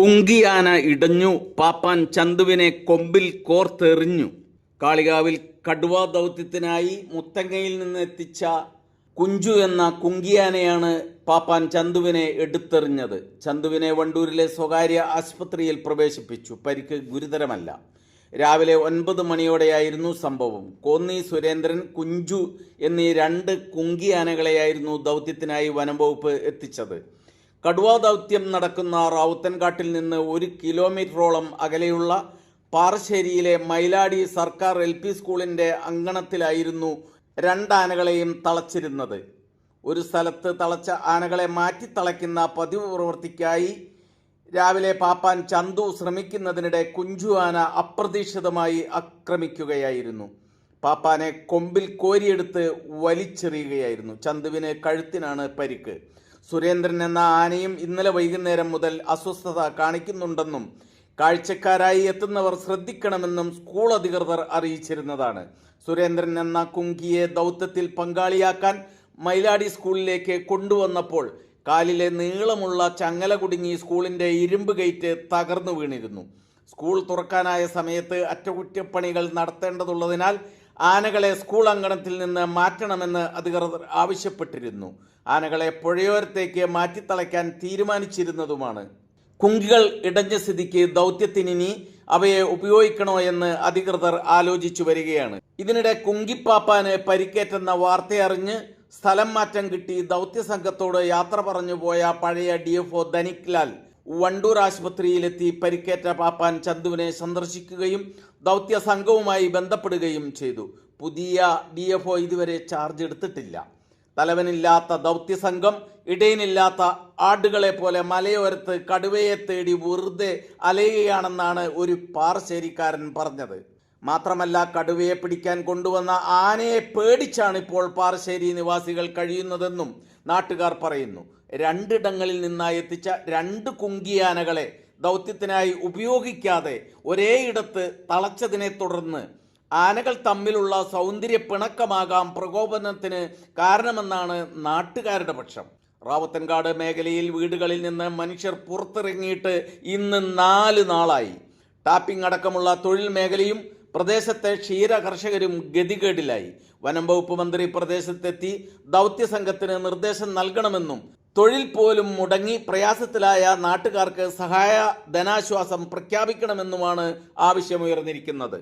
കുങ്കിയാന ഇടഞ്ഞു. പാപ്പാൻ ചന്തുവിനെ കൊമ്പിൽ കോർത്തെറിഞ്ഞു. കാളികാവിൽ കടുവ ദൗത്യത്തിനായി മുത്തങ്ങയിൽ നിന്ന് എത്തിച്ച കുഞ്ചു എന്ന കുങ്കിയാനയാണ് പാപ്പാൻ ചന്തുവിനെ എടുത്തെറിഞ്ഞത്. ചന്തുവിനെ വണ്ടൂരിലെ സ്വകാര്യ ആശുപത്രിയിൽ പ്രവേശിപ്പിച്ചു. പരിക്ക് ഗുരുതരമല്ല. രാവിലെ ഒൻപത് മണിയോടെയായിരുന്നു സംഭവം. കോന്നി സുരേന്ദ്രൻ കുഞ്ചു എന്നീ രണ്ട് കുങ്കിയാനകളെയായിരുന്നു ദൗത്യത്തിനായി വനംവകുപ്പ് എത്തിച്ചത്. കടുവാ ദൗത്യം നടക്കുന്ന റാവുത്തൻകാട്ടിൽ നിന്ന് ഒരു കിലോമീറ്ററോളം അകലെയുള്ള പാറശ്ശേരിയിലെ മൈലാടി സർക്കാർ എൽ പി സ്കൂളിന്റെ അങ്കണത്തിലായിരുന്നു രണ്ടാനകളെയും തളച്ചിരുന്നത്. ഒരു സ്ഥലത്ത് തളച്ച ആനകളെ മാറ്റി തളയ്ക്കുന്ന പതിവ് പ്രവൃത്തിക്കായി രാവിലെ പാപ്പാൻ ചന്തു ശ്രമിക്കുന്നതിനിടെ കുഞ്ചു ആന അപ്രതീക്ഷിതമായി ആക്രമിക്കുകയായിരുന്നു. പാപ്പാനെ കൊമ്പിൽ കോരിയെടുത്ത് വലിച്ചെറിയുകയായിരുന്നു. ചന്തുവിന് കഴുത്തിനാണ് പരിക്ക്. സുരേന്ദ്രൻ എന്ന ആനയും ഇന്നലെ വൈകുന്നേരം മുതൽ അസ്വസ്ഥത കാണിക്കുന്നുണ്ടെന്നും കാഴ്ചക്കാരായി എത്തുന്നവർ ശ്രദ്ധിക്കണമെന്നും സ്കൂൾ അധികൃതർ അറിയിച്ചിരുന്നതാണ്. സുരേന്ദ്രൻ എന്ന കുങ്കിയെ ദൗത്യത്തിൽ പങ്കാളിയാക്കാൻ മൈലാടി സ്കൂളിലേക്ക് കൊണ്ടുവന്നപ്പോൾ കാലിലെ നീളമുള്ള ചങ്ങല കുടുങ്ങി സ്കൂളിന്റെ ഇരുമ്പ് ഗേറ്റ് തകർന്നു വീണിരുന്നു. സ്കൂൾ തുറക്കാനായ സമയത്ത് അറ്റകുറ്റപ്പണികൾ നടത്തേണ്ടതുള്ളതിനാൽ ആനകളെ സ്കൂൾ അങ്കണത്തിൽ നിന്ന് മാറ്റണമെന്ന് അധികൃതർ ആവശ്യപ്പെട്ടിരുന്നു. ആനകളെ പുഴയോരത്തേക്ക് മാറ്റിത്തളയ്ക്കാൻ തീരുമാനിച്ചിരുന്നതുമാണ്. കുങ്കികൾ ഇടഞ്ഞ സ്ഥിതിക്ക് ദൗത്യത്തിനി അവയെ ഉപയോഗിക്കണോ എന്ന് അധികൃതർ ആലോചിച്ചു വരികയാണ്. ഇതിനിടെ കുങ്കിപ്പാപ്പാന് പരിക്കേറ്റെന്ന വാർത്തയറിഞ്ഞ് സ്ഥലം മാറ്റം കിട്ടി ദൗത്യ സംഘത്തോട് യാത്ര പറഞ്ഞു പോയ പഴയ D F O Dhanik Lal. Wandoor ആശുപത്രിയിലെത്തി പരിക്കേറ്റ പാപ്പാൻ ചന്തുവിനെ സന്ദർശിക്കുകയും ദൗത്യ സംഘവുമായി ബന്ധപ്പെടുകയും ചെയ്തു. പുതിയ ഡി എഫ് ഒ ഇതുവരെ ചാർജ് എടുത്തിട്ടില്ല. തലവനില്ലാത്ത ദൗത്യ സംഘം ഇടയനില്ലാത്ത ആടുകളെ പോലെ മലയോരത്ത് കടുവയെ തേടി വെറുതെ അലയുകയാണെന്നാണ് ഒരു പാറശ്ശേരിക്കാരൻ പറഞ്ഞത്. മാത്രമല്ല കടുവയെ പിടിക്കാൻ കൊണ്ടുവന്ന ആനയെ പേടിച്ചാണ് ഇപ്പോൾ പാറശ്ശേരി നിവാസികൾ കഴിയുന്നതെന്നും നാട്ടുകാർ പറയുന്നു. രണ്ടിടങ്ങളിൽ നിന്നായി എത്തിച്ച രണ്ട് കുങ്കിയാനകളെ ദൗത്യത്തിനായി ഉപയോഗിക്കാതെ ഒരേയിടത്ത് തളച്ചതിനെ തുടർന്ന് ആനകൾ തമ്മിലുള്ള സൗന്ദര്യ പിണക്കമാകാം പ്രകോപനത്തിന് കാരണമെന്നാണ് നാട്ടുകാരുടെ പക്ഷം. റാവത്തൻകാട് മേഖലയിൽ വീടുകളിൽ നിന്ന് മനുഷ്യർ പുറത്തിറങ്ങിയിട്ട് ഇന്ന് നാല് നാളായി. ടാപ്പിംഗ് അടക്കമുള്ള തൊഴിൽ മേഖലയും പ്രദേശത്തെ ക്ഷീര കർഷകരും ഗതികേടിലായി. വനം വകുപ്പ് മന്ത്രി പ്രദേശത്തെത്തി ദൗത്യ സംഘത്തിന് നിർദ്ദേശം നൽകണമെന്നും തൊഴിൽ പോലും മുടങ്ങി പ്രയാസത്തിലായ നാട്ടുകാർക്ക് സഹായ ധനാശ്വാസം പ്രഖ്യാപിക്കണമെന്നുമാണ് ആവശ്യമുയർന്നിരിക്കുന്നത്.